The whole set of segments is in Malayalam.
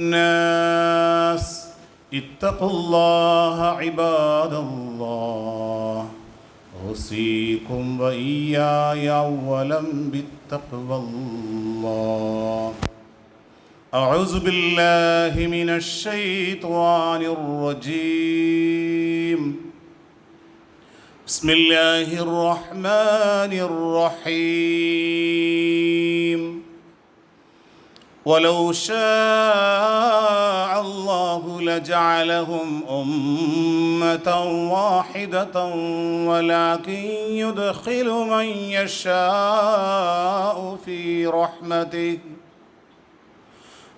الناس اتقوا الله عباد الله. أوصيكم وإياي أولا بالتقوى الله. أعوذ بالله من الشيطان الرجيم. بسم الله الرحمن الرحيم. ولو شاء الله لجعلهم أمة واحدة ولكن يدخل من يشاء في رحمته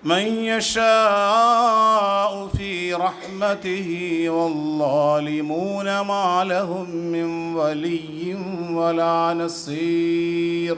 من يشاء في رحمته والظالمون ما لهم من ولي ولا نصير.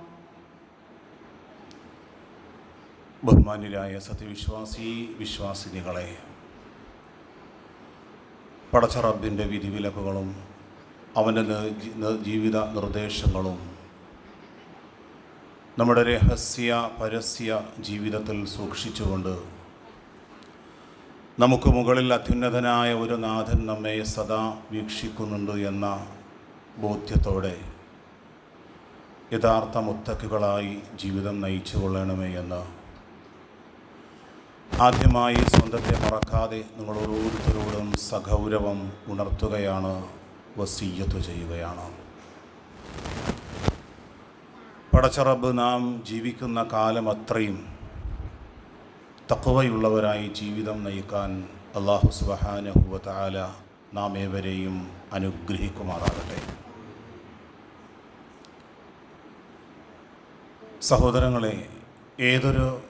ബഹുമാന്യരായ സത്യവിശ്വാസി വിശ്വാസിനികളെ പടച്ച റബ്ബിന്റെ വിധിവിലക്കുകളും അവന്റെ ജീവിത നിർദ്ദേശങ്ങളും നമ്മുടെ രഹസ്യ പരസ്യ ജീവിതത്തിൽ സൂക്ഷിച്ചുകൊണ്ട് നമുക്ക് മുകളിൽ അത്യുന്നതനായ ഒരു നാഥൻ നമ്മെ സദാ വീക്ഷിക്കുന്നുണ്ട് എന്ന ബോധ്യത്തോടെ യഥാർത്ഥ മുത്തക്കുകളായി ജീവിതം നയിച്ചു കൊള്ളണമേ എന്ന് ആദ്യമായി സ്വന്തത്തെ മറക്കാതെ നിങ്ങൾ ഓരോരുത്തരോടും സഗൗരവം ഉണർത്തുകയാണ് വസീയത്ത് ചെയ്യുകയാണ്. പടച്ചറബ് നാം ജീവിക്കുന്ന കാലം അത്രയും തക്കവയുള്ളവരായി ജീവിതം നയിക്കാൻ അള്ളാഹു സുബഹാനഹുവല നാം ഏവരെയും അനുഗ്രഹിക്കുമാറാകട്ടെ. സഹോദരങ്ങളെ ഏതൊരു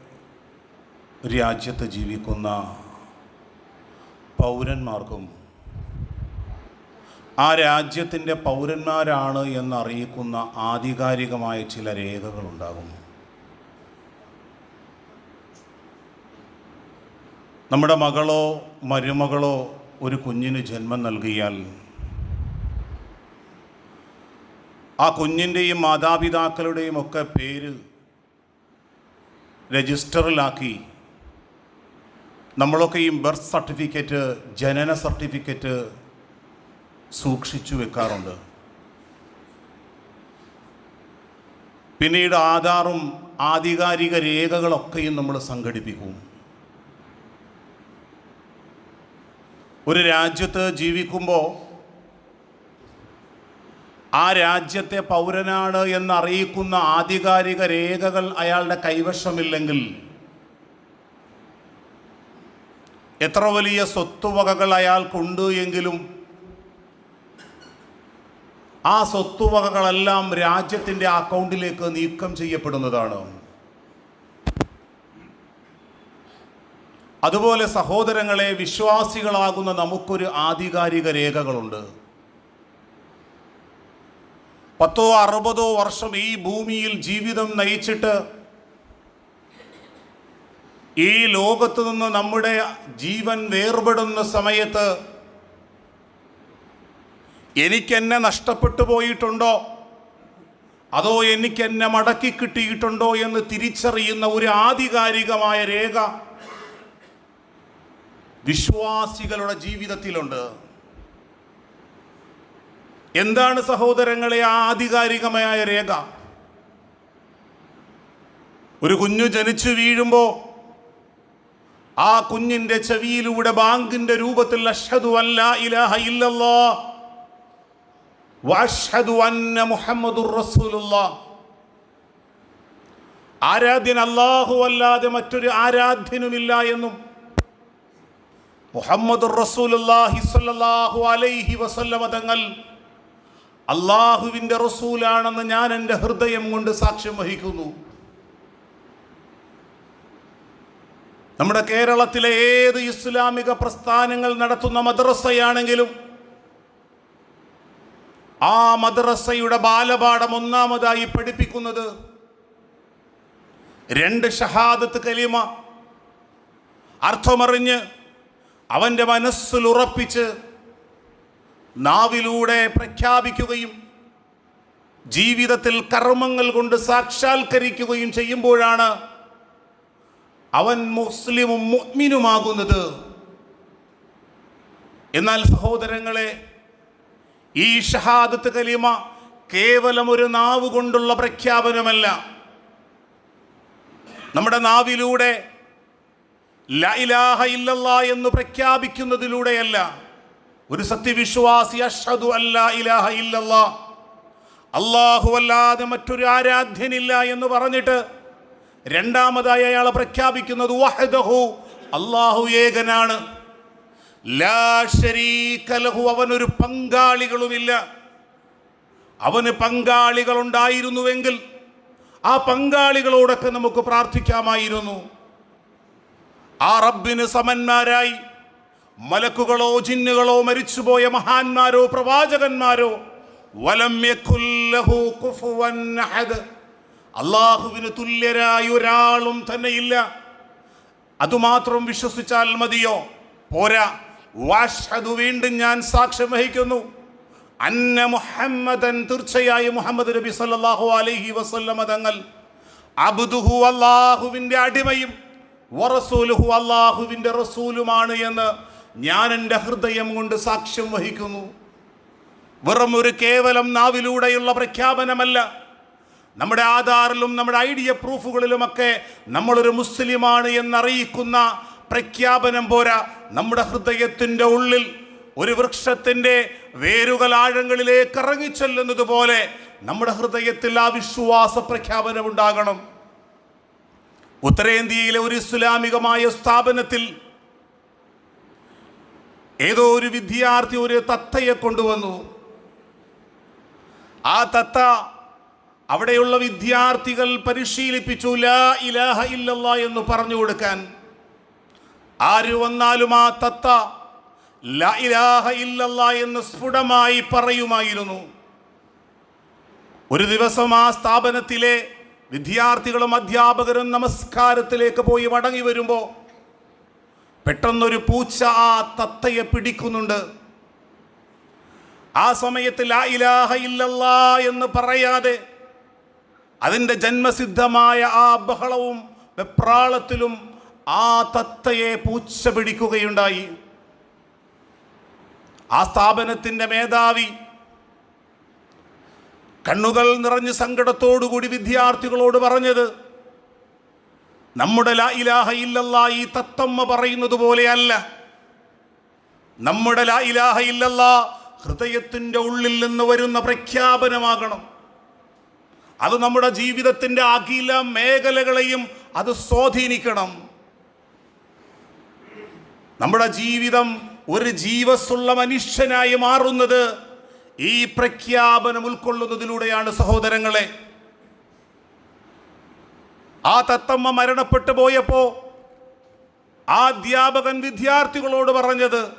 രാജ്യത്ത് ജീവിക്കുന്ന പൗരന്മാർക്കും ആ രാജ്യത്തിന്റെ പൗരന്മാരാണ് എന്നറിയിക്കുന്ന ആധികാരികമായ ചില രേഖകളുണ്ടാകും. നമ്മുടെ മകളോ മരുമകളോ ഒരു കുഞ്ഞിന് ജന്മം നൽകിയാൽ ആ കുഞ്ഞിന്റെയും മാതാപിതാക്കളുടെയും ഒക്കെ പേര് രജിസ്റ്ററിലാക്കി നമ്മളൊക്കെ ഈ ബർത്ത് സർട്ടിഫിക്കറ്റ് ജനന സർട്ടിഫിക്കറ്റ് സൂക്ഷിച്ചു വെക്കാറുണ്ട്. പിന്നീട് ആധാറും ആധികാരിക രേഖകളൊക്കെയും നമ്മൾ സംഘടിപ്പിക്കും. ഒരു രാജ്യത്ത് ജീവിക്കുമ്പോൾ ആ രാജ്യത്തെ പൗരനാണ് എന്നറിയിക്കുന്ന ആധികാരിക രേഖകൾ അയാളുടെ കൈവശമില്ലെങ്കിൽ എത്ര വലിയ സ്വത്തുവകകൾ അയാൾക്കുണ്ട് എങ്കിലും ആ സ്വത്തുവകകളെല്ലാം രാജ്യത്തിന്റെ അക്കൗണ്ടിലേക്ക് നീക്കം ചെയ്യപ്പെടുന്നതാണ്. അതുപോലെ സഹോദരങ്ങളെ വിശ്വാസികളാകുന്ന നമുക്കൊരു ആധികാരിക രേഖകളുണ്ട്. പത്തോ അറുപതോ വർഷം ഈ ഭൂമിയിൽ ജീവിതം നയിച്ചിട്ട് ഈ ലോകത്ത് നിന്ന് നമ്മുടെ ജീവൻ വേർപെടുന്ന സമയത്ത് എനിക്കെന്നെ നഷ്ടപ്പെട്ടു പോയിട്ടുണ്ടോ? അതോ എനിക്കെന്നെ മടക്കി കിട്ടിയിട്ടുണ്ടോ എന്ന് തിരിച്ചറിയുന്ന ഒരു ആധികാരികമായ രേഖ വിശ്വാസികളുടെ ജീവിതത്തിലുണ്ട്. എന്താണ് സഹോദരങ്ങളെ ആ ആധികാരികമായ രേഖ? ഒരു കുഞ്ഞു ജനിച്ചു വീഴുമ്പോൾ ആ കുഞ്ഞിന്റെ ചെവിയിലൂടെ ബാങ്കിന്റെ രൂപത്തിൽ അഷ്ഹദു അല്ല ഇലാഹ ഇല്ലല്ലോ വഷദു അന്ന മുഹമ്മദുർ റസൂലുള്ള. ആരാധ്യൻ അല്ലാഹു അല്ലാതെ മറ്റൊരു ആരാധ്യനുമില്ല എന്നും മുഹമ്മദുർ റസൂലുള്ളാഹി സ്വല്ലല്ലാഹു അലൈഹി വസല്ലമ തങ്ങൾ അള്ളാഹുവിന്റെ റസൂലാണെന്ന് ഞാൻ എന്റെ ഹൃദയം കൊണ്ട് സാക്ഷ്യം വഹിക്കുന്നു. നമ്മുടെ കേരളത്തിലെ ഏത് ഇസ്ലാമിക പ്രസ്ഥാനങ്ങൾ നടത്തുന്ന മദ്രസയാണെങ്കിലും ആ മദ്രസയുടെ ബാലപാഠം ഒന്നാമതായി പഠിപ്പിക്കുന്നത് രണ്ട് ഷഹാദത്ത് കലിമ. അർത്ഥമറിഞ്ഞ് അവന്റെ മനസ്സിൽ ഉറപ്പിച്ച് നാവിലൂടെ പ്രഖ്യാപിക്കുകയും ജീവിതത്തിൽ കർമ്മങ്ങൾ കൊണ്ട് സാക്ഷാത്കരിക്കുകയും ചെയ്യുമ്പോഴാണ് അവൻ മുസ്ലിമും മുഗ്മിനുമാകുന്നത് എന്നാൽ സഹോദരങ്ങളെ ഈ ഷഹാദത്ത് കലിമ കേവലം ഒരു നാവ് കൊണ്ടുള്ള പ്രഖ്യാപനമല്ല. നമ്മുടെ നാവിലൂടെ ലൈലാഹ ഇല്ലല്ലാ എന്ന് പ്രഖ്യാപിക്കുന്നതിലൂടെയല്ല ഒരു സത്യവിശ്വാസി അഷ്ഹദു അല്ലാ ഇലാഹ ഇല്ലല്ല അള്ളാഹു അല്ലാതെ മറ്റൊരു ആരാധ്യനില്ല എന്ന് പറഞ്ഞിട്ട് രണ്ടാമതായി അയാൾ പ്രഖ്യാപിക്കുന്നത് വഹദഹു അള്ളാഹു ഏകനാണ്. ലാ ശരീക ലഹു അവനൊരു പങ്കാളികളുമില്ല. അവന് പങ്കാളികളുണ്ടായിരുന്നുവെങ്കിൽ ആ പങ്കാളികളോടൊക്കെ നമുക്ക് പ്രാർത്ഥിക്കാമായിരുന്നു. ആ റബ്ബിന് സമന്മാരായി മലക്കുകളോ ജിന്നുകളോ മരിച്ചുപോയ മഹാന്മാരോ പ്രവാചകന്മാരോ വലം കുഫുവൻ അഹദ്. അള്ളാഹുവിന് തുല്യരായ ഒരാളും തന്നെയില്ല. അതുമാത്രം വിശ്വസിച്ചാൽ മതിയോ? പോരാ. വാഷതു വീണ്ടും ഞാൻ സാക്ഷ്യം വഹിക്കുന്നു. അന്ന മുഹമ്മദൻ തീർച്ചയായും മുഹമ്മദ് നബി സല്ലാഹു അലൈഹി വസല്ലമ തങ്ങൾ അബ്ദുഹു അള്ളാഹുവിന്റെ അടിമയും വറസൂലുഹു അള്ളാഹുവിന്റെ റസൂലുമാണ് എന്ന് ഞാൻ എന്റെ ഹൃദയം കൊണ്ട് സാക്ഷ്യം വഹിക്കുന്നു. വെറും ഒരു കേവലം നാവിലൂടെയുള്ള പ്രഖ്യാപനമല്ല. നമ്മുടെ ആധാറിലും നമ്മുടെ ഐ ഡി എ പ്രൂഫുകളിലുമൊക്കെ നമ്മളൊരു മുസ്ലിമാണ് എന്നറിയിക്കുന്ന പ്രഖ്യാപനം പോരാ. നമ്മുടെ ഹൃദയത്തിന്റെ ഉള്ളിൽ ഒരു വൃക്ഷത്തിന്റെ വേരുകൾ ആഴങ്ങളിലേക്ക് ഇറങ്ങിച്ചെല്ലുന്നത് പോലെ നമ്മുടെ ഹൃദയത്തിൽ ആ വിശ്വാസ പ്രഖ്യാപനം ഉണ്ടാകണം. ഉത്തരേന്ത്യയിലെ ഒരു ഇസ്ലാമികമായ സ്ഥാപനത്തിൽ ഏതോ ഒരു വിദ്യാർത്ഥി ഒരു തത്തയെ കൊണ്ടുവന്നു. ആ തത്ത അവിടെയുള്ള വിദ്യാർത്ഥികൾ പരിശീലിപ്പിച്ചു ലാ ഇലാഹ ഇല്ലല്ല എന്ന് പറഞ്ഞു കൊടുക്കാൻ. ആര് വന്നാലും ആ തത്ത ലാ ഇലാഹ ഇല്ലല്ല എന്ന് സ്ഫുടമായി പറയുമായിരുന്നു. ഒരു ദിവസം ആ സ്ഥാപനത്തിലെ വിദ്യാർത്ഥികളും അധ്യാപകരും നമസ്കാരത്തിലേക്ക് പോയി മടങ്ങി വരുമ്പോൾ പെട്ടെന്നൊരു പൂച്ച ആ തത്തയെ പിടിക്കുന്നുണ്ട്. ആ സമയത്ത് ലാ ഇലാഹ ഇല്ലല്ലാ എന്ന് പറയാതെ അതിന്റെ ജന്മസിദ്ധമായ ആ ബഹളവും വെപ്രാളത്തിലും ആ തത്തയെ പൂച്ച പിടിക്കുകയുണ്ടായി. ആ സ്ഥാപനത്തിന്റെ മേധാവി കണ്ണുകൾ നിറഞ്ഞ് സങ്കടത്തോടുകൂടി വിദ്യാർത്ഥികളോട് പറഞ്ഞത് നമ്മുടെ ലാ ഇലാഹ ഇല്ലല്ല ഈ തത്തമ്മ പറയുന്നത് പോലെയല്ല നമ്മുടെ ലാ ഇലാഹ ഇല്ലല്ല ഹൃദയത്തിന്റെ ഉള്ളിൽ നിന്ന് വരുന്ന പ്രഖ്യാപനമാകണം. അത് നമ്മുടെ ജീവിതത്തിന്റെ അഖില മേഖലകളെയും അത് സ്വാധീനിക്കണം. നമ്മുടെ ജീവിതം ഒരു ജീവസ്സുള്ള മനുഷ്യനായി മാറുന്നത് ഈ പ്രഖ്യാപനം ഉൾക്കൊള്ളുന്നതിലൂടെയാണ് സഹോദരങ്ങളെ. ആ തത്തമ്മ മരണപ്പെട്ടു പോയപ്പോൾ ആ അധ്യാപകൻ വിദ്യാർത്ഥികളോട് പറഞ്ഞത്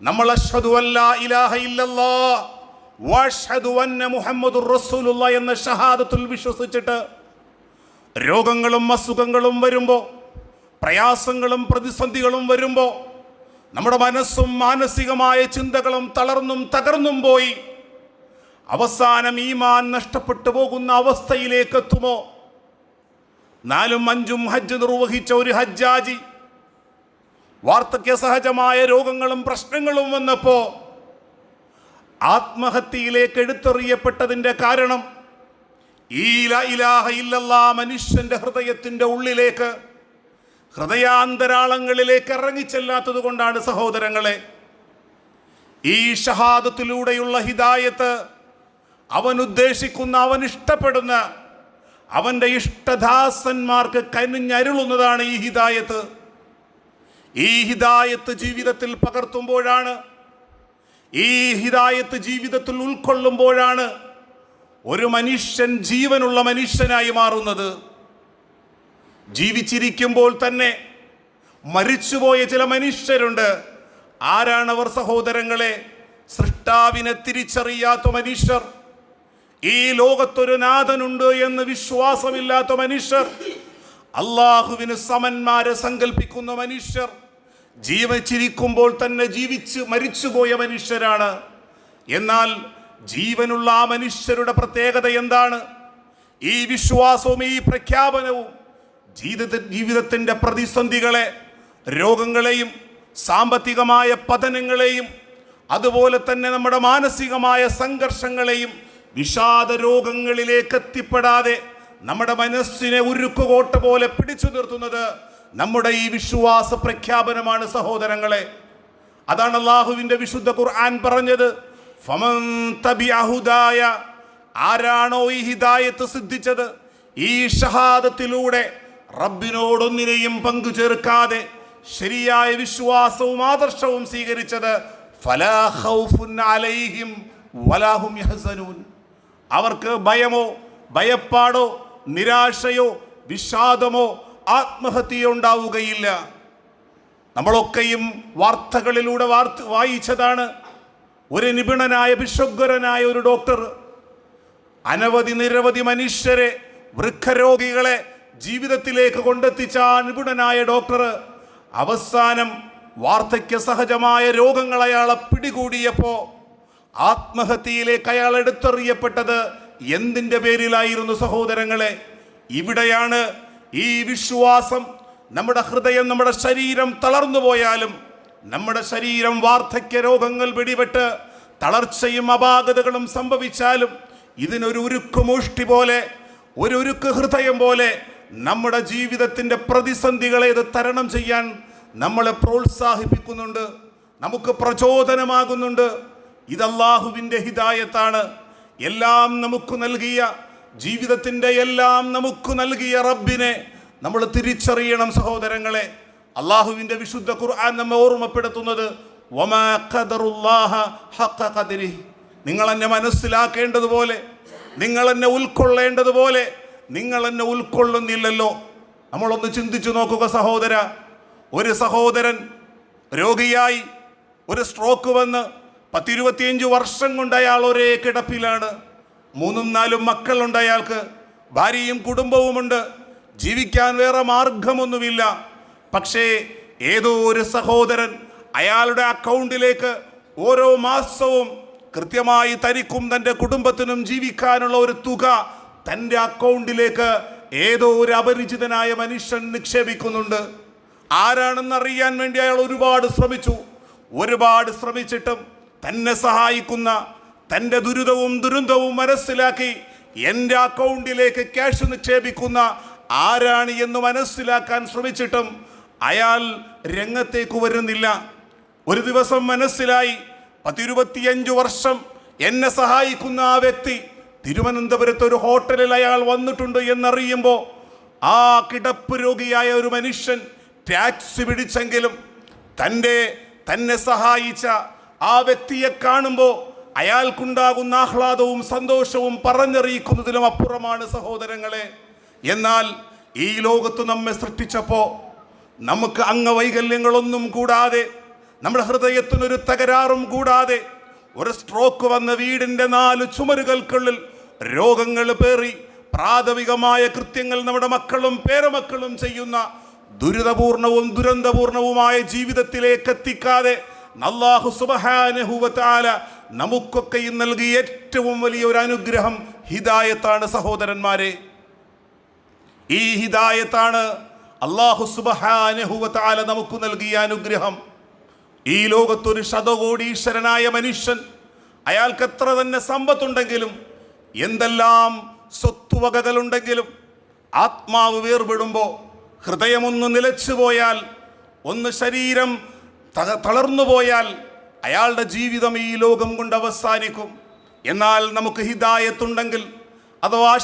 നമ്മൾ അഷ്ഹദു അല്ലാ ഇലാഹ ഇല്ലല്ലാ റസൂലുള്ള എന്ന ഷഹാദത്തിൽ വിശ്വസിച്ചിട്ട് രോഗങ്ങളും അസുഖങ്ങളും വരുമ്പോൾ പ്രയാസങ്ങളും പ്രതിസന്ധികളും വരുമ്പോൾ നമ്മുടെ മനസ്സും മാനസികമായ ചിന്തകളും തളർന്നും തകർന്നും പോയി. അവസാനം ഈമാൻ നഷ്ടപ്പെട്ടു പോകുന്ന അവസ്ഥയിലേക്ക് എത്തുമോ? നാലും അഞ്ചും ഹജ്ജ് നിർവഹിച്ച ഒരു ഹജ്ജാജി വാർദ്ധക്യ സഹജമായ രോഗങ്ങളും പ്രശ്നങ്ങളും വന്നപ്പോ ആത്മഹത്യയിലേക്ക് എടുത്തെറിയപ്പെട്ടതിന്റെ കാരണം ഈ ഇലാഹ ഇല്ലല്ലാ മനുഷ്യന്റെ ഹൃദയത്തിന്റെ ഉള്ളിലേക്ക് ഹൃദയാന്തരാളങ്ങളിലേക്ക് ഇറങ്ങിച്ചെല്ലാത്തത് കൊണ്ടാണ് സഹോദരങ്ങളെ. ഈ ഷഹാദത്തിലൂടെയുള്ള ഹിദായത്ത് അവൻ ഉദ്ദേശിക്കുന്ന അവൻ ഇഷ്ടപ്പെടുന്ന അവന്റെ ഇഷ്ടദാസന്മാർക്ക് കനിഞ്ഞരുളുന്നതാണ് ഈ ഹിദായത്ത്. ഈ ഹിദായത്ത് ജീവിതത്തിൽ പകർത്തുമ്പോഴാണ് ഈ ഹിതായത്ത് ജീവിതത്തിൽ ഉൾക്കൊള്ളുമ്പോഴാണ് ഒരു മനുഷ്യൻ ജീവനുള്ള മനുഷ്യനായി മാറുന്നത്. ജീവിച്ചിരിക്കുമ്പോൾ തന്നെ മരിച്ചുപോയ ചില മനുഷ്യരുണ്ട്. ആരാണവർ സഹോദരങ്ങളെ? സൃഷ്ടാവിനെ തിരിച്ചറിയാത്ത മനുഷ്യർ. ഈ ലോകത്തൊരു നാഥനുണ്ട് എന്ന് വിശ്വാസമില്ലാത്ത മനുഷ്യർ. അള്ളാഹുവിന് സമന്മാരെ സങ്കല്പിക്കുന്ന മനുഷ്യർ. ജീവിച്ചിരിക്കുമ്പോൾ തന്നെ ജീവിച്ച് മരിച്ചുപോയ മനുഷ്യരാണ്. എന്നാൽ ജീവനുള്ള ആ മനുഷ്യരുടെ പ്രത്യേകത എന്താണ്? ഈ വിശ്വാസവും ഈ പ്രഖ്യാപനവും ജീവിത ജീവിതത്തിന്റെ പ്രതിസന്ധികളെ രോഗങ്ങളെയും സാമ്പത്തികമായ പതനങ്ങളെയും അതുപോലെ തന്നെ നമ്മുടെ മാനസികമായ സംഘർഷങ്ങളെയും വിഷാദ രോഗങ്ങളിലേക്ക് എത്തിപ്പെടാതെ നമ്മുടെ മനസ്സിനെ ഉരുക്കുകോട്ട പോലെ പിടിച്ചു നിർത്തുന്നത് നമ്മുടെ ഈ വിശ്വാസ പ്രഖ്യാപനമാണ് സഹോദരങ്ങളെ. അതാണ് അള്ളാഹുവിന്റെ വിശുദ്ധ ഖുർആൻ പറഞ്ഞത് ഫമൻ തബിഅ ആരാണോ ഈ ഹിദായത്ത് സിദ്ധിച്ചത് ഈ ഷഹാദത്തിലൂടെ റബ്ബിനോടൊന്നിനെയും പങ്കു ചേർക്കാതെ ശരിയായ വിശ്വാസവും ആദർശവും സ്വീകരിച്ചത് അലൈഹിം അവർക്ക് ഭയമോ ഭയപ്പാടോ നിരാശയോ വിഷാദമോ ആത്മഹത്യയോ ഉണ്ടാവുകയില്ല. നമ്മളൊക്കെയും വാർത്തകളിലൂടെ വാർത്ത വായിച്ചതാണ്. ഒരു നിപുണനായ വിശ്വഗ്വരനായ ഒരു ഡോക്ടർ അനവധി നിരവധി മനുഷ്യരെ വൃക്കരോഗികളെ ജീവിതത്തിലേക്ക് കൊണ്ടെത്തിച്ച ആ നിപുണനായ ഡോക്ടർ അവസാനം വാർദ്ധക്യ സഹജമായ രോഗങ്ങൾ അയാളെ പിടികൂടിയപ്പോൾ ആത്മഹത്യയിലേക്ക് അയാൾ എടുത്തെറിയപ്പെട്ടത് എന്തിന്റെ പേരിലായിരുന്നു സഹോദരങ്ങളെ? ഇവിടെയാണ് ഈ വിശ്വാസം നമ്മുടെ ഹൃദയം നമ്മുടെ ശരീരം തളർന്നു പോയാലും നമ്മുടെ ശരീരം വാർദ്ധക്യ രോഗങ്ങൾ പിടിപെട്ട് തളർച്ചയും അപാകതകളും സംഭവിച്ചാലും ഇതിനൊരു ഉരുക്ക് മൂഷ്ടി പോലെ ഒരു ഉരുക്ക് ഹൃദയം പോലെ നമ്മുടെ ജീവിതത്തിന്റെ പ്രതിസന്ധികളെ ഇത് തരണം ചെയ്യാൻ നമ്മളെ പ്രോത്സാഹിപ്പിക്കുന്നുണ്ട് നമുക്ക് പ്രചോദനമാകുന്നുണ്ട്. ഇത് ഹിദായത്താണ്. എല്ലാം നമുക്ക് നൽകിയ ജീവിതത്തിന്റെ എല്ലാം നമുക്ക് നൽകിയ റബ്ബിനെ നമ്മൾ തിരിച്ചറിയണം സഹോദരങ്ങളെ. അള്ളാഹുവിന്റെ വിശുദ്ധ ഖുർആൻ നമ്മെ ഓർമ്മപ്പെടുത്തുന്നത്. നിങ്ങൾ എന്നെ മനസ്സിലാക്കേണ്ടതുപോലെ നിങ്ങൾ എന്നെ ഉൾക്കൊള്ളേണ്ടതുപോലെ നിങ്ങൾ എന്നെ ഉൾക്കൊള്ളുന്നില്ലല്ലോ. നമ്മളൊന്ന് ചിന്തിച്ചു നോക്കുക സഹോദര. ഒരു സഹോദരൻ രോഗിയായി ഒരു സ്ട്രോക്ക് വന്ന് പത്തിരുപത്തിയഞ്ച് വർഷം കൊണ്ട് അയാൾ ഒരേ കിടപ്പിലാണ്. മൂന്നും നാലും മക്കളുണ്ട് അയാൾക്ക്. ഭാര്യയും കുടുംബവുമുണ്ട്. ജീവിക്കാൻ വേറെ മാർഗമൊന്നുമില്ല. പക്ഷേ ഏതോ ഒരു സഹോദരൻ അയാളുടെ അക്കൗണ്ടിലേക്ക് ഓരോ മാസവും കൃത്യമായി തനിക്കും തന്റെ കുടുംബത്തിനും ജീവിക്കാനുള്ള ഒരു തുക തന്റെ അക്കൗണ്ടിലേക്ക് ഏതോ ഒരു അപരിചിതനായ മനുഷ്യൻ നിക്ഷേപിക്കുന്നുണ്ട്. ആരാണെന്ന് അറിയാൻ വേണ്ടി അയാൾ ഒരുപാട് ശ്രമിച്ചു. ഒരുപാട് ശ്രമിച്ചിട്ടും തന്നെ സഹായിക്കുന്ന തന്റെ ദുരിതവും ദുരന്തവും മനസ്സിലാക്കി എന്റെ അക്കൗണ്ടിലേക്ക് ക്യാഷ് നിക്ഷേപിക്കുന്ന ആരാണ് എന്ന് മനസ്സിലാക്കാൻ ശ്രമിച്ചിട്ടും അയാൾ രംഗത്തേക്ക് വരുന്നില്ല. ഒരു ദിവസം മനസ്സിലായി പത്തിരുപത്തിയഞ്ചു വർഷം എന്നെ സഹായിക്കുന്ന ആ വ്യക്തി തിരുവനന്തപുരത്ത് ഒരു ഹോട്ടലിൽ അയാൾ വന്നിട്ടുണ്ട് എന്നറിയുമ്പോൾ ആ കിടപ്പ് രോഗിയായ ഒരു മനുഷ്യൻ ടാക്സി പിടിച്ചെങ്കിലും തന്റെ തന്നെ സഹായിച്ച ആ വ്യക്തിയെ കാണുമ്പോൾ അയാൾക്കുണ്ടാകുന്ന ആഹ്ലാദവും സന്തോഷവും പറഞ്ഞറിയിക്കുന്നതിലും അപ്പുറമാണ് സഹോദരങ്ങളെ. എന്നാൽ ഈ ലോകത്ത് നമ്മെ സൃഷ്ടിച്ചപ്പോൾ നമുക്ക് അംഗവൈകല്യങ്ങളൊന്നും കൂടാതെ നമ്മുടെ ഹൃദയത്തിനൊരു തകരാറും കൂടാതെ ഒരു സ്ട്രോക്ക് വന്ന വീടിന്റെ നാല് ചുമരുകൾക്കുള്ളിൽ രോഗങ്ങൾ പേറി പ്രാഥമികമായ കൃത്യങ്ങൾ നമ്മുടെ മക്കളും പേരമക്കളും ചെയ്യുന്ന ദുരിതപൂർണവും ദുരന്തപൂർണവുമായ ജീവിതത്തിലേക്ക് എത്തിക്കാതെ അല്ലാഹു സുബഹാനഹുവത്താല നമുക്കൊക്കെയും നൽകിയ ഏറ്റവും വലിയ ഒരു അനുഗ്രഹം ഹിദായത്താണ് സഹോദരന്മാരെ. ഈ ഹിദായത്താണ് അള്ളാഹു സുബഹാനഹുവത്താല നമുക്ക് നൽകിയ അനുഗ്രഹം. ഈ ലോകത്തൊരു ശതകോടീശ്വരനായ മനുഷ്യൻ അയാൾക്ക് എത്ര തന്നെ സമ്പത്തുണ്ടെങ്കിലും എന്തെല്ലാം സ്വത്തുവകകളുണ്ടെങ്കിലും ആത്മാവ് വേർപെടുമ്പോൾ ഹൃദയമൊന്ന് നിലച്ചു പോയാൽ ഒന്ന് ശരീരം തളർന്നു പോയാൽ അയാളുടെ ജീവിതം ഈ ലോകം കൊണ്ട് അവസാനിക്കും. എന്നാൽ നമുക്ക് ഹിദായത്തുണ്ടെങ്കിൽ അഥവാ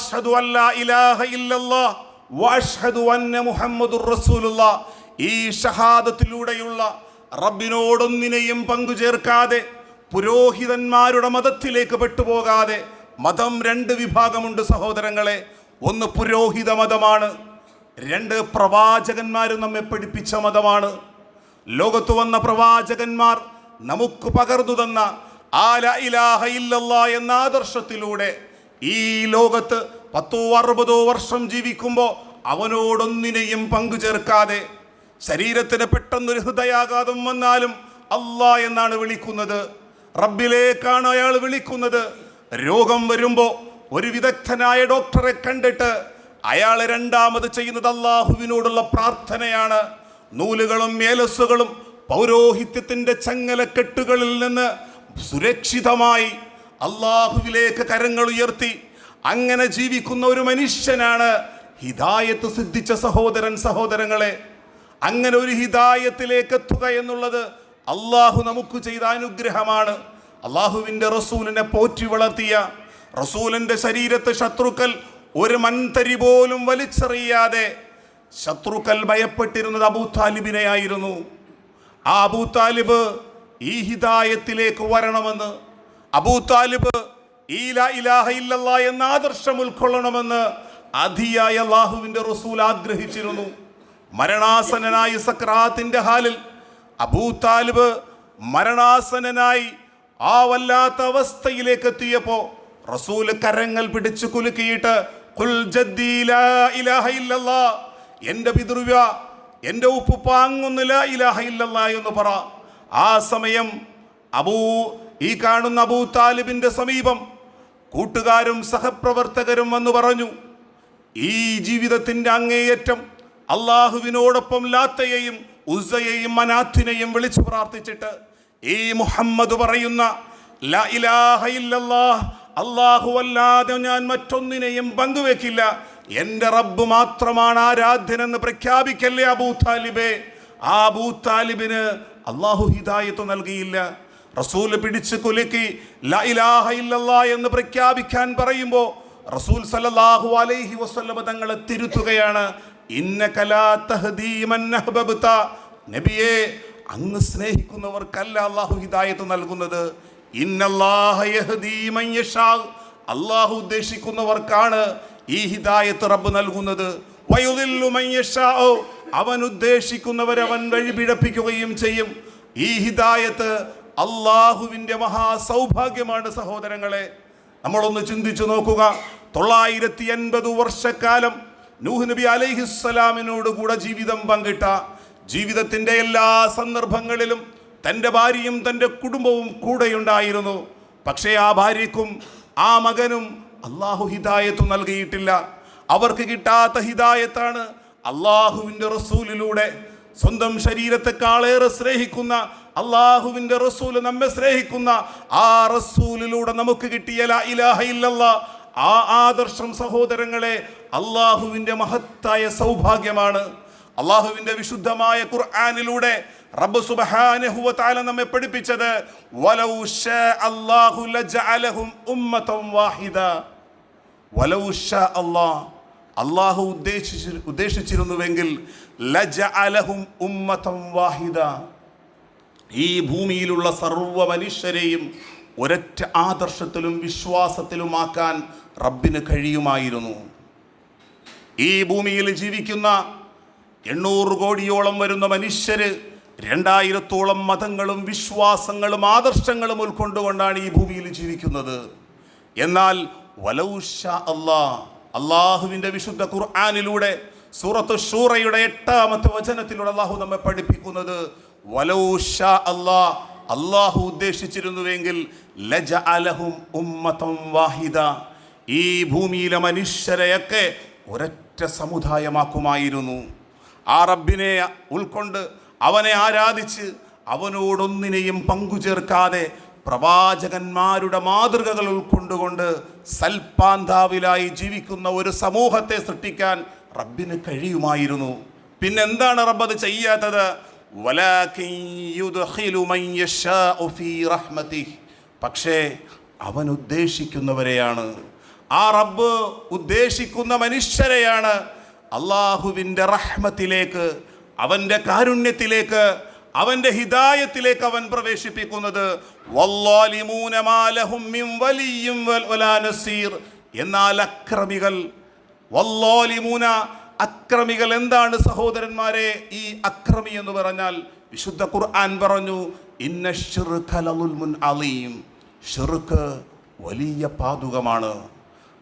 ഈ ഷഹാദത്തിലൂടെയുള്ള റബ്ബിനോടൊന്നിനെയും പങ്കു ചേർക്കാതെ പുരോഹിതന്മാരുടെ മതത്തിലേക്ക് പെട്ടുപോകാതെ മതം രണ്ട് വിഭാഗമുണ്ട് സഹോദരങ്ങളെ. ഒന്ന് പുരോഹിത മതമാണ് രണ്ട് പ്രവാചകന്മാർ നമ്മെ പഠിപ്പിച്ച മതമാണ്. ലോകത്ത് വന്ന പ്രവാചകന്മാർ നമുക്ക് പകർന്നു തന്ന ആ ഇലാഹ ഇല്ലല്ലാ എന്ന ആദർശത്തിലൂടെ ഈ ലോകത്ത് പത്തോ അറുപതോ വർഷം ജീവിക്കുമ്പോൾ അവനോടൊന്നിനെയും പങ്കു ചേർക്കാതെ ശരീരത്തിന് പെട്ടെന്നൊരു ഹൃദയാഘാതം വന്നാലും അല്ലാ എന്നാണ് വിളിക്കുന്നത്. റബ്ബിലേക്കാണ് അയാൾ വിളിക്കുന്നത്. രോഗം വരുമ്പോൾ ഒരു വിദഗ്ധനായ ഡോക്ടറെ കണ്ടിട്ട് അയാൾ രണ്ടാമത് ചെയ്യുന്നത് അള്ളാഹുവിനോടുള്ള പ്രാർത്ഥനയാണ്. നൂലുകളും മേലസ്സുകളും പൗരോഹിത്യത്തിന്റെ ചങ്ങലക്കെട്ടുകളിൽ നിന്ന് സുരക്ഷിതമായി അള്ളാഹുവിലേക്ക് കരങ്ങൾ ഉയർത്തി അങ്ങനെ ജീവിക്കുന്ന ഒരു മനുഷ്യനാണ് ഹിദായത്ത് സിദ്ധിച്ച സഹോദരൻ സഹോദരങ്ങളെ. അങ്ങനെ ഒരു ഹിദായത്തിലേക്ക് എത്തുക എന്നുള്ളത് അള്ളാഹു നമുക്ക് ചെയ്ത അനുഗ്രഹമാണ്. അള്ളാഹുവിന്റെ റസൂലിനെ പോറ്റി വളർത്തിയ റസൂലിന്റെ ശരീരത്തെ ശത്രുക്കൾ ഒരു മൺതരി പോലും വലിച്ചെറിയാതെ ശത്രുക്കൾ ഭയപ്പെട്ടിരുന്നത് അബൂ താലിബിനെയായിരുന്നു. ആ അബൂ താലിബ് ഈ ഹിതായത്തിലേക്ക് വരണമെന്ന് അബൂ താലിബ് ഈ ലാ ഇലാഹ ഇല്ലല്ലാ എന്ന ആദർശം ഉൾക്കൊള്ളണമെന്ന് അധിയായ അള്ളാഹുവിന്റെ റസൂൽ ആഗ്രഹിച്ചിരുന്നു മരണാസനനായി സക്രാത്തിന്റെ ഹാലിൽ അബൂ താലിബ് മരണാസനനായി ആ വല്ലാത്ത അവസ്ഥയിലേക്ക് എത്തിയപ്പോൾ റസൂൽ കരങ്ങൾ പിടിച്ചു കുലുക്കിയിട്ട്. എന്റെ പിതൃവ്യ എന്റെ ഉപ്പ് പാങ്ങുന്നില്ല ഇലാഹ ഇല്ലല്ല എന്ന് പറ. ആ സമയം അബൂ ഈ കാണുന്ന അബൂ താലിബിന്റെ സമീപം കൂട്ടുകാരും സഹപ്രവർത്തകരും വന്നു പറഞ്ഞു ഈ ജീവിതത്തിന്റെ അങ്ങേയറ്റം അള്ളാഹുവിനോടൊപ്പം ലാത്തയെയും ഉസയെയും മനാത്തിനെയും വിളിച്ചു പ്രാർത്ഥിച്ചിട്ട് ഈ മുഹമ്മദ് പറയുന്ന അല്ലാഹു അല്ലാതെ ഞാൻ മറ്റൊന്നിനെയും പങ്കുവെക്കില്ല എന്റെ റബ്ബ് മാത്രമാണ് ആരാധ്യനെന്ന് പ്രഖ്യാപിക്കല്ലേ അബൂ താലിബേ? ആ അബൂ അള്ളാഹു ഹിദായത്ത് നൽകിയില്ല. റസൂൽ പിടിച്ച് കുലുക്കി ലാ ഇലാഹ ഇല്ലല്ലാ എന്ന് പ്രഖ്യാപിക്കാൻ പറയുമ്പോൾ റസൂൽ സല്ലല്ലാഹു അലൈഹി വസല്ലമ തങ്ങളെ തിരുത്തുകയാണ്. നബിയെ അങ്ങ് സ്നേഹിക്കുന്നവർക്കല്ല അള്ളാഹു ഹിദായത്ത് നൽകുന്നത്. ഇന്നല്ലാഹ അള്ളാഹു ഉദ്ദേശിക്കുന്നവർക്കാണ് ഈ ഹിദായത്ത് റബ്ബ് നൽകുന്നത്. അവൻ ഉദ്ദേശിക്കുന്നവരെ അവൻ വഴിപിഴപ്പിക്കുകയും ചെയ്യും. ഈ ഹിദായത്ത് അള്ളാഹുവിന്റെ മഹാസൗഭാഗ്യമാണ് സഹോദരങ്ങളെ. നമ്മളൊന്ന് ചിന്തിച്ചു നോക്കുക. തൊള്ളായിരത്തി എൺപത് വർഷക്കാലം നൂഹ് നബി അലൈഹിസ്സലാമിനോട് കൂടെ ജീവിതം പങ്കിട്ട ജീവിതത്തിന്റെ എല്ലാ സന്ദർഭങ്ങളിലും തന്റെ ഭാര്യയും തന്റെ കുടുംബവും കൂടെയുണ്ടായിരുന്നു. പക്ഷേ ആ ഭാര്യയ്ക്കും ആ മകനും അള്ളാഹു ഹിദായത്ത് നൽകിയിട്ടില്ല. അവർക്ക് കിട്ടാത്ത ഹിദായത്താണ് അള്ളാഹുവിന്റെ റസൂലിലൂടെ സ്വന്തം ശരീരത്തെക്കാളേറെ സ്നേഹിക്കുന്ന അള്ളാഹുവിന്റെ റസൂൽ നമ്മെ സ്നേഹിക്കുന്ന ആ റസൂലിലൂടെ നമുക്ക് കിട്ടിയ ലാ ഇലാഹ ഇല്ലല്ലാ. ആ ആദർശം സഹോദരങ്ങളെ അള്ളാഹുവിന്റെ മഹത്തായ സൗഭാഗ്യമാണ്. അള്ളാഹുവിന്റെ വിശുദ്ധമായ ഖുർആനിലൂടെ റബ്ബ് സുബ്ഹാനഹു തആല നമ്മെ പഠിപ്പിച്ചത് വലൗ ഷാ അല്ലാഹു ലജഅലഹും ഉമ്മതൻ വാഹിദ. വലൗ അള്ളാ അള്ളാഹു ഉദ്ദേശിച്ചി ഉദ്ദേശിച്ചിരുന്നുവെങ്കിൽ ലജ അലഹും ഉമ്മതം വാഹിദ. ഈ ഭൂമിയിലുള്ള സർവ മനുഷ്യരെയും ഒരൊറ്റ ആദർശത്തിലും വിശ്വാസത്തിലുമാക്കാൻ റബ്ബിന് കഴിയുമായിരുന്നു. ഈ ഭൂമിയിൽ ജീവിക്കുന്ന എണ്ണൂറ് കോടിയോളം വരുന്ന മനുഷ്യർ രണ്ടായിരത്തോളം മതങ്ങളും വിശ്വാസങ്ങളും ആദർശങ്ങളും ഉൾക്കൊണ്ടുകൊണ്ടാണ് ഈ ഭൂമിയിൽ ജീവിക്കുന്നത്. എന്നാൽ വലൗഷ അള്ളാ അള്ളാഹുവിന്റെ വിശുദ്ധ ഖുർആാനിലൂടെ സൂറത്ത് ഷൂറയുടെ എട്ടാമത്തെ വചനത്തിലൂടെ അള്ളാഹു നമ്മെ പഠിപ്പിക്കുന്നത് അള്ളാഹു ഉദ്ദേശിച്ചിരുന്നുവെങ്കിൽ ലജ അലഹും വാഹിദ ഈ ഭൂമിയിലെ മനുഷ്യരെയൊക്കെ ഒരൊറ്റ സമുദായമാക്കുമായിരുന്നു. ആ റബ്ബിനെ ഉൾക്കൊണ്ട് അവനെ ആരാധിച്ച് അവനോടൊന്നിനെയും പങ്കുചേർക്കാതെ പ്രവാചകന്മാരുടെ മാതൃകകൾ ഉൾക്കൊണ്ടുകൊണ്ട് സൽപാന്താവിലായി ജീവിക്കുന്ന ഒരു സമൂഹത്തെ സൃഷ്ടിക്കാൻ റബ്ബിന് കഴിയുമായിരുന്നു. പിന്നെന്താണ് റബ്ബ് അത് ചെയ്യാത്തത്. പക്ഷേ അവൻ ഉദ്ദേശിക്കുന്നവരെയാണ്. ആ റബ്ബ് ഉദ്ദേശിക്കുന്ന മനുഷ്യരെയാണ്. അള്ളാഹുവിന്റെ റഹ്മത്തിലേക്ക് അവന്റെ കാരുണ്യത്തിലേക്ക് അവന്റെ ഹിദായത്തിലേക്ക് അവൻ പ്രവേശിപ്പിക്കുന്നത്. എന്നാൽ അക്രമികൾ. വല്ലോലിമൂന അക്രമികൾ എന്താണ് സഹോദരന്മാരെ ഈ അക്രമി എന്ന് പറഞ്ഞാൽ? വിശുദ്ധ ഖുർആൻ പറഞ്ഞു ഇന്ന ഷിർഖലുൽമുൻ അലീം. ഷിർക്ക് വലിയ പാതുകമാണ്.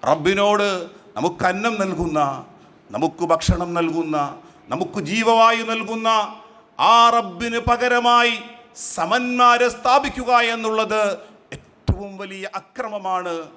റബ്ബിനോട് നമുക്ക് അന്നം നൽകുന്ന നമുക്ക് ഭക്ഷണം നൽകുന്ന നമുക്ക് ജീവവായു നൽകുന്ന ആ റബ്ബിന് പകരമായി സമന്മാരെ സ്ഥാപിക്കുക എന്നുള്ളത് ഏറ്റവും വലിയ അക്രമമാണ്.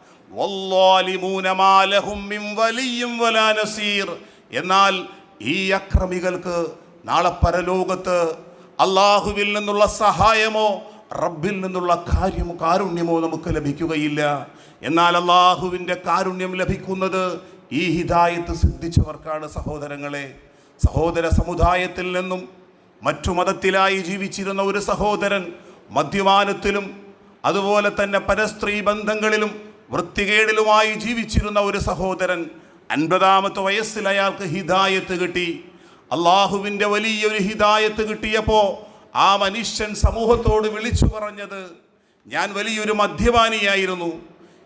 എന്നാൽ ഈ അക്രമികൾക്ക് നാളെ പരലോകത്ത് അള്ളാഹുവിൽ നിന്നുള്ള സഹായമോ റബ്ബിൽ നിന്നുള്ള കാര്യമോ കാരുണ്യമോ നമുക്ക് ലഭിക്കുകയില്ല. എന്നാൽ അള്ളാഹുവിന്റെ കാരുണ്യം ലഭിക്കുന്നത് ഈ ഹിതായത്ത് സിദ്ധിച്ചവർക്കാണ് സഹോദരങ്ങളെ. സഹോദര സമുദായത്തിൽ നിന്നും മറ്റു മതത്തിലായി ജീവിച്ചിരുന്ന ഒരു സഹോദരൻ മദ്യപാനത്തിലും അതുപോലെ തന്നെ പരസ്ത്രീ ബന്ധങ്ങളിലും വൃത്തികേടിലുമായി ജീവിച്ചിരുന്ന ഒരു സഹോദരൻ അൻപതാമത്തെ വയസ്സിൽ അയാൾക്ക് ഹിദായത്ത് കിട്ടി. അള്ളാഹുവിന്റെ വലിയൊരു ഹിദായത്ത് കിട്ടിയപ്പോൾ ആ മനുഷ്യൻ സമൂഹത്തോട് വിളിച്ചു പറഞ്ഞത് ഞാൻ വലിയൊരു മദ്യപാനിയായിരുന്നു.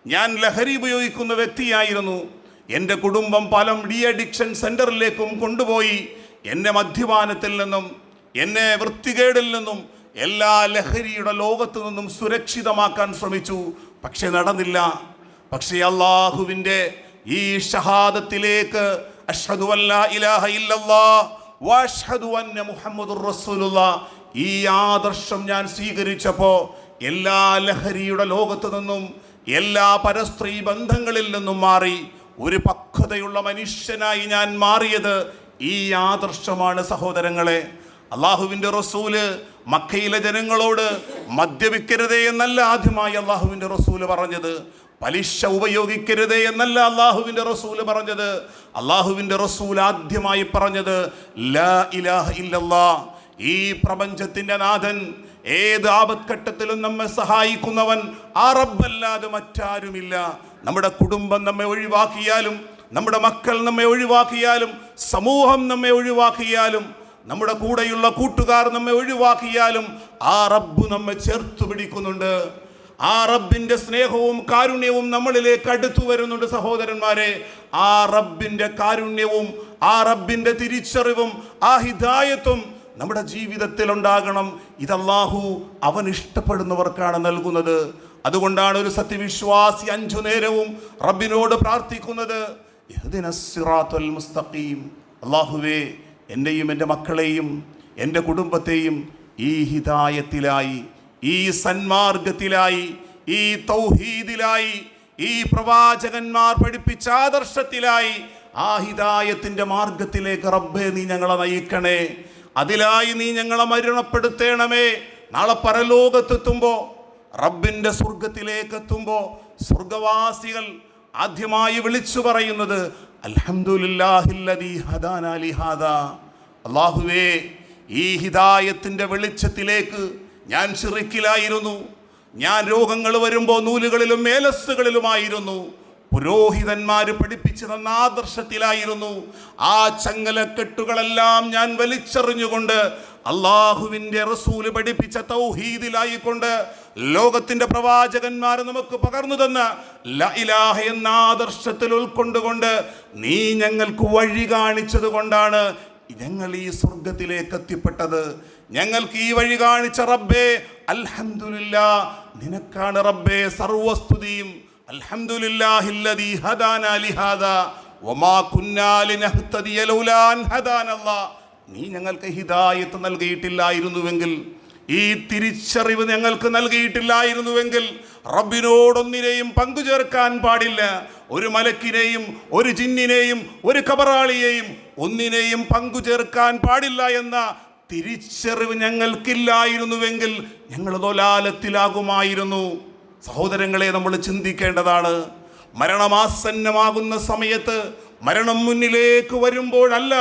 ഞാൻ ലഹരി ഉപയോഗിക്കുന്ന വ്യക്തിയായിരുന്നു. എന്റെ കുടുംബം പലം ഡി അഡിക്ഷൻ സെന്ററിലേക്കും കൊണ്ടുപോയി. എന്നെ മദ്യപാനത്തിൽ നിന്നും എന്നെ വൃത്തികേടിൽ നിന്നും എല്ലാ ലഹരിയുടെ ലോകത്തു നിന്നും സുരക്ഷിതമാക്കാൻ ശ്രമിച്ചു. പക്ഷെ നടന്നില്ല. പക്ഷേ അള്ളാഹുവിന്റെ ഈ ഷഹാദത്തിലേക്ക് അഷ്ഹദു അന്ന റസൂലുള്ള. ഈ ആദർശം ഞാൻ സ്വീകരിച്ചപ്പോൾ എല്ലാ ലഹരിയുടെ ലോകത്തു നിന്നും എല്ലാ പരസ്ത്രീ ബന്ധങ്ങളിൽ നിന്നും മാറി ഒരു പക്വതയുള്ള മനുഷ്യനായി ഞാൻ മാറിയത് ഈ ആദർശമാണ് സഹോദരങ്ങളെ. അള്ളാഹുവിന്റെ റസൂൽ മക്കയിലെ ജനങ്ങളോട് മദ്യപിക്കരുതേ എന്നല്ല ആദ്യമായി അള്ളാഹുവിന്റെ റസൂൽ പറഞ്ഞത്. പലിശ ഉപയോഗിക്കരുതേ എന്നല്ല അള്ളാഹുവിന്റെ റസൂൽ പറഞ്ഞത്. അള്ളാഹുവിന്റെ റസൂൽ ആദ്യമായി പറഞ്ഞത് ലാ ഇലാഹ ഇല്ലല്ലാ. ഈ പ്രപഞ്ചത്തിന്റെ നാഥൻ ഏത് ആപത്ഘട്ടത്തിലും നമ്മെ സഹായിക്കുന്നവൻ ആ റബ്ബല്ലാതെ മറ്റാരുമില്ല. നമ്മുടെ കുടുംബം നമ്മെ ഒഴിവാക്കിയാലും നമ്മുടെ മക്കൾ നമ്മെ ഒഴിവാക്കിയാലും സമൂഹം നമ്മെ ഒഴിവാക്കിയാലും നമ്മുടെ കൂടെയുള്ള കൂട്ടുകാർ നമ്മെ ഒഴിവാക്കിയാലും ആ റബ്ബ് നമ്മെ ചേർത്ത് പിടിക്കുന്നുണ്ട്. ആ റബ്ബിന്റെ സ്നേഹവും കാരുണ്യവും നമ്മളിലേക്ക് അടുത്തു വരുന്നുണ്ട് സഹോദരന്മാരെ. ആ റബ്ബിന്റെ കാരുണ്യവും ആ റബ്ബിന്റെ തിരിച്ചറിവും ആ ഹിദായത്തും നമ്മുടെ ജീവിതത്തിൽ ഉണ്ടാകണം. ഇതല്ലാഹു അവൻ ഇഷ്ടപ്പെടുന്നവർക്കാണ് നൽകുന്നത്. അതുകൊണ്ടാണ് ഒരു സത്യവിശ്വാസി അഞ്ചു നേരവും റബ്ബിനോട് പ്രാർത്ഥിക്കുന്നത്. മുസ്തഖീം. അള്ളാഹുവേ എന്നെയും എന്റെ മക്കളെയും എന്റെ കുടുംബത്തെയും ഈ ഹിതായത്തിലായി ഈ സന്മാർഗത്തിലായി ഈ തൗഹീദിലായി ഈ പ്രവാചകന്മാർ പഠിപ്പിച്ച ആദർശത്തിലായി ആ ഹിതായത്തിന്റെ മാർഗത്തിലേക്ക് റബ്ബെ നീ ഞങ്ങളെ നയിക്കണേ. അതിലായി നീ ഞങ്ങളെ മരണപ്പെടുത്തേണമേ. നാളെ പരലോകത്തെത്തുമ്പോൾ റബ്ബിന്റെ സ്വർഗത്തിലേക്കെത്തുമ്പോൾ സ്വർഗവാസികൾ ആദ്യമായി വിളിച്ചു പറയുന്നത് അള്ളാഹുവേ ഈ ഹിദായത്തിന്റെ വെളിച്ചത്തിലേക്ക് ഞാൻ ചിറിക്കിലായിരുന്നു. ഞാൻ രോഗങ്ങൾ വരുമ്പോൾ നൂലുകളിലും മേലസ്സുകളിലുമായിരുന്നു. പുരോഹിതന്മാർ പഠിപ്പിച്ചു തന്ന ആദർശത്തിലായിരുന്നു. ആ ചങ്ങലക്കെട്ടുകളെല്ലാം ഞാൻ വലിച്ചെറിഞ്ഞുകൊണ്ട് അള്ളാഹുവിന്റെ റസൂൽ പഠിപ്പിച്ച തൗഹീദിലായിക്കൊണ്ട് ലോകത്തിന്റെ പ്രവാചകന്മാർ നമുക്ക് പകർന്നു തന്ന ല ഇലാഹ എന്ന ആദർശത്തിൽ ഉൾക്കൊണ്ടുകൊണ്ട് നീ ഞങ്ങൾക്ക് വഴി കാണിച്ചത് കൊണ്ടാണ് ഞങ്ങൾ ഈ സ്വർഗത്തിലേക്ക് എത്തിപ്പെട്ടത്. ഞങ്ങൾക്ക് ഈ വഴി കാണിച്ച റബ്ബേ അൽഹംദുലില്ലാ നിനക്കാണ് റബ്ബേ സർവസ്തുതിയും. അൽഹംദുലില്ലാഹില്ലദീ ഹദാന ഹദാനല്ലാ. നീ ഞങ്ങൾക്ക് ഹിദായത്ത് നൽകിയിട്ടില്ലായിരുന്നുവെങ്കിൽ ഈ തിരിച്ചറിവ് ഞങ്ങൾക്ക് നൽകിയിട്ടില്ലായിരുന്നുവെങ്കിൽ റബ്ബിനോടൊന്നിനെയും പങ്കുചേർക്കാൻ പാടില്ല. ഒരു മലക്കിനെയും ഒരു ജിന്നിനെയും ഒരു കബറാളിയെയും ഒന്നിനെയും പങ്കുചേർക്കാൻ പാടില്ല എന്ന തിരിച്ചറിവ് ഞങ്ങൾക്കില്ലായിരുന്നുവെങ്കിൽ ഞങ്ങൾ ദൊലാലത്തിലാകുമായിരുന്നു. സഹോദരങ്ങളെ നമ്മൾ ചിന്തിക്കേണ്ടതാണ്. മരണമാസന്നമാകുന്ന സമയത്ത് മരണം മുന്നിലേക്ക് വരുമ്പോഴല്ല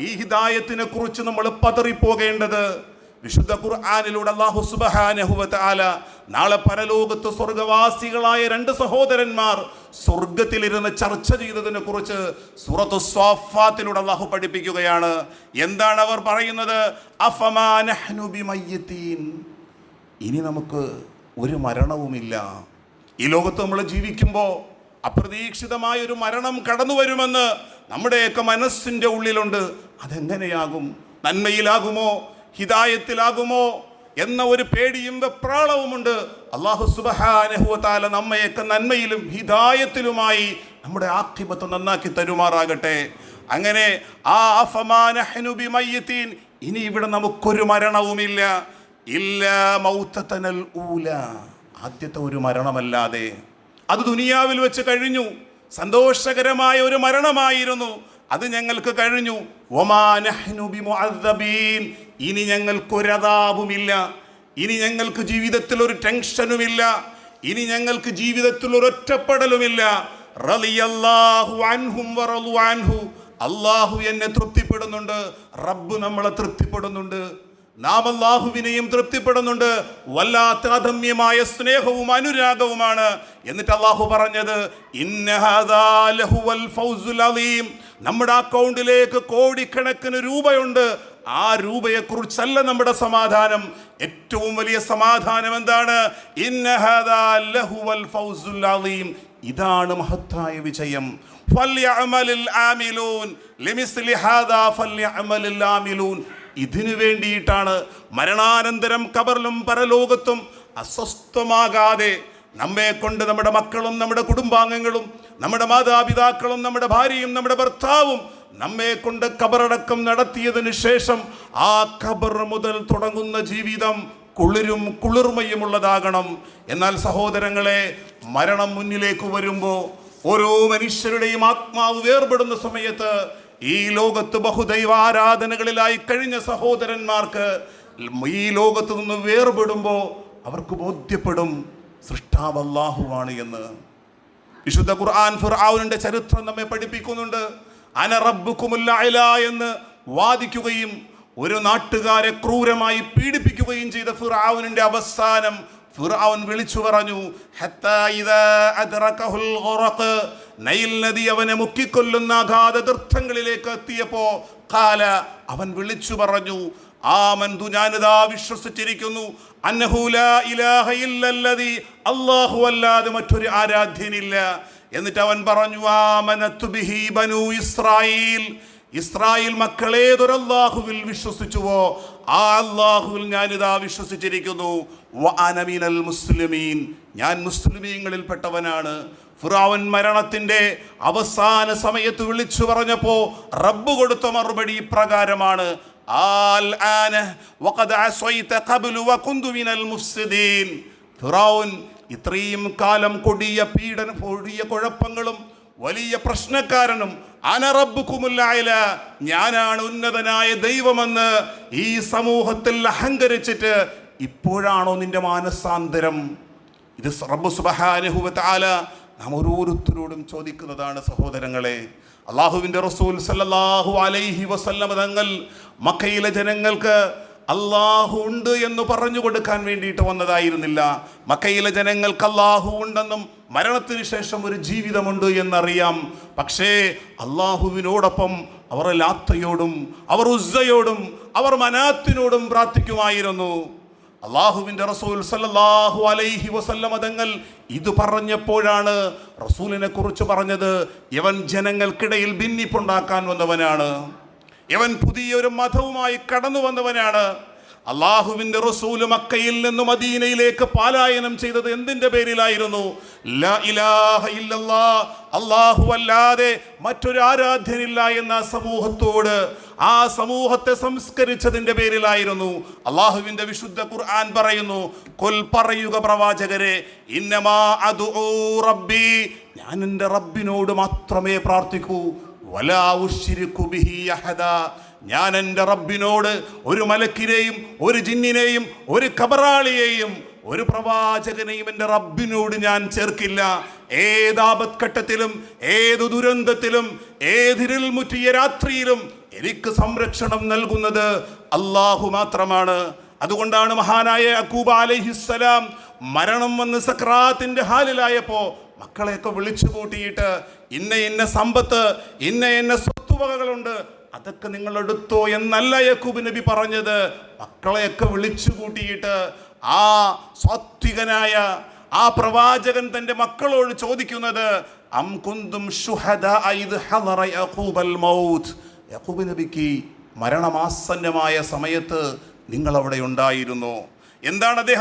ഈ ഹിതായത്തിനെ കുറിച്ച് നമ്മൾ പതറിപ്പോകേണ്ടത്. വിശുദ്ധ ഖുർആാനിലൂടെ അള്ളാഹു സുബഹാനഹുവത്ത് ആല നാളെ പരലോകത്ത് സ്വർഗവാസികളായ രണ്ട് സഹോദരന്മാർ സ്വർഗത്തിലിരുന്ന് ചർച്ച ചെയ്തതിനെ കുറിച്ച് സൂറത്തു സ്വാഫാത്തിലൂടെ അള്ളാഹു പഠിപ്പിക്കുകയാണ്. എന്താണ് അവർ പറയുന്നത്? ഇനി നമുക്ക് ഒരു മരണവുമില്ല. ഈ ലോകത്ത് നമ്മൾ ജീവിക്കുമ്പോൾ അപ്രതീക്ഷിതമായ ഒരു മരണം കടന്നു വരുമെന്ന് നമ്മുടെയൊക്കെ മനസ്സിന്റെ ഉള്ളിലുണ്ട്. അതെങ്ങനെയാകും? നന്മയിലാകുമോ? ഹിതായത്തിലാകുമോ എന്ന ഒരു പേടിയും വെപ്രാളവുമുണ്ട്. അള്ളാഹു സുബഹാനഹുവത്താല നമ്മയൊക്കെ നന്മയിലും ഹിതായത്തിലുമായി നമ്മുടെ ആക്കിബത്ത് നന്നാക്കി തരുമാറാകട്ടെ. അങ്ങനെ ആ അഫമാനഹ്നു മയ്യത്തീൻ ഇനി ഇവിടെ നമുക്കൊരു മരണവുമില്ല. ഇല്ല മൗത്തനൽ ഊല. ആദ്യത്തെ ഒരു മരണമല്ലാതെ. അത് ദുനിയാവിൽ വെച്ച് കഴിഞ്ഞു. സന്തോഷകരമായ ഒരു മരണമായിരുന്നു. അത് ഞങ്ങൾക്ക് കഴിഞ്ഞു. ഒമാനഹ്നുബി. ഇനി ഞങ്ങൾക്കൊരതാപുമില്ല ഇനി ഞങ്ങൾക്ക് ജീവിതത്തിൽ ഒരു ടെൻഷനുമില്ല. ഇനി ഞങ്ങൾക്ക് ജീവിതത്തിൽ ഒരു ഒറ്റപ്പെടലുമില്ല. അള്ളാഹു എന്നെ തൃപ്തിപ്പെടുന്നുണ്ട്. റബ്ബ് നമ്മളെ തൃപ്തിപ്പെടുന്നുണ്ട്. നാം അള്ളാഹുവിനെയും തൃപ്തിപ്പെടുന്നുണ്ട്. വല്ലാത്ത അധമ്യമായ സ്നേഹവും അനുരാഗവുമാണ്. എന്നിട്ട് അള്ളാഹു പറഞ്ഞത്. നമ്മുടെ അക്കൗണ്ടിലേക്ക് കോടിക്കണക്കിന് രൂപയുണ്ട്. ആ രൂപയെക്കുറിച്ചല്ല നമ്മുടെ സമാധാനം. ഏറ്റവും വലിയ സമാധാനം എന്താണ്. ഇതാണ് മഹത്തായ വിജയം. ഇതിനു വേണ്ടിയിട്ടാണ് മരണാനന്തരം കബറിലും പരലോകത്തും അസ്വസ്ഥമാകാതെ നമ്മെ കൊണ്ട് നമ്മുടെ മക്കളും നമ്മുടെ കുടുംബാംഗങ്ങളും നമ്മുടെ മാതാപിതാക്കളും നമ്മുടെ ഭാര്യയും നമ്മുടെ ഭർത്താവും നമ്മെ കൊണ്ട് കബറടക്കം നടത്തിയതിനു ശേഷം ആ കബർ മുതൽ തുടങ്ങുന്ന ജീവിതം കുളിരും കുളിർമയുമുള്ളതാകണം. എന്നാൽ സഹോദരങ്ങളെ മരണം മുന്നിലേക്ക് വരുമ്പോൾ ഓരോ മനുഷ്യരുടെയും ആത്മാവ് വേർപെടുന്ന സമയത്ത് ഈ ലോകത്ത് ബഹുദൈവാരാധനകളിലായി കഴിഞ്ഞ സഹോദരന്മാർക്ക് ഈ ലോകത്ത് നിന്ന് വേർപെടുമ്പോൾ അവർക്ക് ബോധ്യപ്പെടും സൃഷ്ടാവ് എന്ന്. വിശുദ്ധ ഖുർആൻ ഫിർഔനിന്റെ ചരിത്രം നമ്മെ പഠിപ്പിക്കുന്നുണ്ട്. അന റബ്ബുക്കുമുൽ അഅല എന്ന് വാദിക്കുകയും ഒരു നാട്ടുകാരെ ക്രൂരമായി പീഡിപ്പിക്കുകയും ചെയ്ത ഫിറാവുനിന്റെ അവസാനം ഫിറാവുൻ വിളിച്ചു പറഞ്ഞു നൈൽ നദി അവനെ മുക്കിക്കൊല്ലുന്ന അഗാധ ഗർത്തങ്ങളിലേക്ക് എത്തിയപ്പോ കാല അവൻ വിളിച്ചു പറഞ്ഞു ആമന്തു ഞാനിതാ വിശ്വസിച്ചിരിക്കുന്നു അന്നഹു ലാ ഇലാഹ ഇല്ലല്ലദി അല്ലാഹു അല്ലാതെ മറ്റൊരു ആരാധ്യനില്ല. എന്നിട്ട് അവൻ പറഞ്ഞു ബനു ഇസ്രായേൽ. ഇസ്രായേൽ മക്കളെ അല്ലാഹുവിൽ വിശ്വസിച്ചുവോ ആ അല്ലാഹുവിൽ ഞാനിതാ വിശ്വസിച്ചിരിക്കുന്നു. വ അന മിനൽ മുസ്ലിമീൻ. ഞാൻ മുസ്ലിമീങ്ങളിൽപ്പെട്ടവനാണ്. ഫിറാവൻ മരണത്തിന്റെ അവസാന സമയത്ത് വിളിച്ചു പറഞ്ഞപ്പോ റബ്ബ് കൊടുത്ത മറുപടി ഇപ്രകാരമാണ്. ആൽആന ഇത്രയും കാലം കൊടിയ പീഡന കൊടിയ കുഴപ്പങ്ങളും വലിയ പ്രശ്നക്കാരനും അനറബുക്കുമുല്ലായ ഞാനാണ് ഉന്നതനായ ദൈവമെന്ന് ഈ സമൂഹത്തിൽ അഹങ്കരിച്ചിട്ട് ഇപ്പോഴാണോ നിന്റെ മാനസാന്തരം? ഇത് റബ്ബ് സുബഹാനുഭവത്താല നാം ഓരോരുത്തരോടും ചോദിക്കുന്നതാണ് സഹോദരങ്ങളെ. അള്ളാഹുവിന്റെ റസൂൽ സല്ലാഹു അലൈഹി വസല്ലമ തങ്ങൾ മക്കയിലെ ജനങ്ങൾക്ക് അള്ളാഹു ഉണ്ട് എന്ന് പറഞ്ഞു കൊടുക്കാൻ വേണ്ടിയിട്ട് വന്നതായിരുന്നില്ല. മക്കയിലെ ജനങ്ങൾക്ക് അള്ളാഹു ഉണ്ടെന്നും മരണത്തിന് ശേഷം ഒരു ജീവിതമുണ്ട് എന്നറിയാം. പക്ഷേ അള്ളാഹുവിനോടൊപ്പം അവർ ലാത്തയോടും അവർ ഉസ്സയോടും അവർ മനാത്തിനോടും പ്രാർത്ഥിക്കുമായിരുന്നു. അള്ളാഹുവിന്റെ റസൂൽ സല്ലല്ലാഹു അലൈഹി വസല്ലമ തങ്ങൾ ഇത് പറഞ്ഞപ്പോഴാണ് റസൂലിനെ കുറിച്ച് പറഞ്ഞത് ഇവൻ ജനങ്ങൾക്കിടയിൽ ഭിന്നിപ്പുണ്ടാക്കാൻ വന്നവനാണ്. ഇവൻ പുതിയൊരു മതവുമായി കടന്നു വന്നവനാണ്. അള്ളാഹുവിന്റെ റസൂൽ മക്കയിൽ നിന്ന് മദീനയിലേക്ക് പാലായനം ചെയ്തത് എന്തിന്റെ പേരിലായിരുന്നു? അള്ളാഹു അല്ലാതെ മറ്റൊരു ആരാധ്യനില്ല എന്ന സമൂഹത്തോട് ആ സമൂഹത്തെ സംസ്കരിച്ചതിന്റെ പേരിലായിരുന്നു. അള്ളാഹുവിന്റെ വിശുദ്ധ ഖുർആൻ പറയുന്നു കൊൽ പറയുക പ്രവാചകരെ ഇന്നമാ റബ്ബി. ഞാൻ എന്റെ റബ്ബിനോട് മാത്രമേ പ്രാർത്ഥിക്കൂ. ഞാൻ എന്റെ റബ്ബിനോട് ഒരു മലക്കിനെയും ഒരു ജിന്നിനെയും ഒരു കബറാളിയെയും ഒരു പ്രവാചകനെയും എന്റെ റബ്ബിനോട് ഞാൻ ചേർക്കില്ല. ഏതാപത്ഘട്ടത്തിലും ഏത് ദുരന്തത്തിലും ഏതിരിൽ മുറ്റിയ രാത്രിയിലും എനിക്ക് സംരക്ഷണം നൽകുന്നത് അള്ളാഹു മാത്രമാണ്. അതുകൊണ്ടാണ് മഹാനായ അക്കൂബ അലഹിസ്സലാം മരണം വന്ന് സക്രാത്തിന്റെ ഹാലിലായപ്പോൾ മക്കളെയൊക്കെ വിളിച്ചു കൂട്ടിയിട്ട് ഇന്ന ഇന്ന സമ്പത്ത് ഇന്ന ഇന്ന സ്വത്തുവകകളുണ്ട് അതൊക്കെ നിങ്ങൾ എടുത്തോ എന്നല്ല യക്കൂബ് നബി പറഞ്ഞത്. മക്കളെയൊക്കെ വിളിച്ചു കൂട്ടിയിട്ട് ആ സാത്വികനായ ആ പ്രവാചകൻ തന്റെ മക്കളോട് ചോദിക്കുന്നത് അം നബിക്ക് മരണമാസന്നമായ സമയത്ത് നിങ്ങൾ അവിടെ ഉണ്ടായിരുന്നു. എന്താണ് അദ്ദേഹം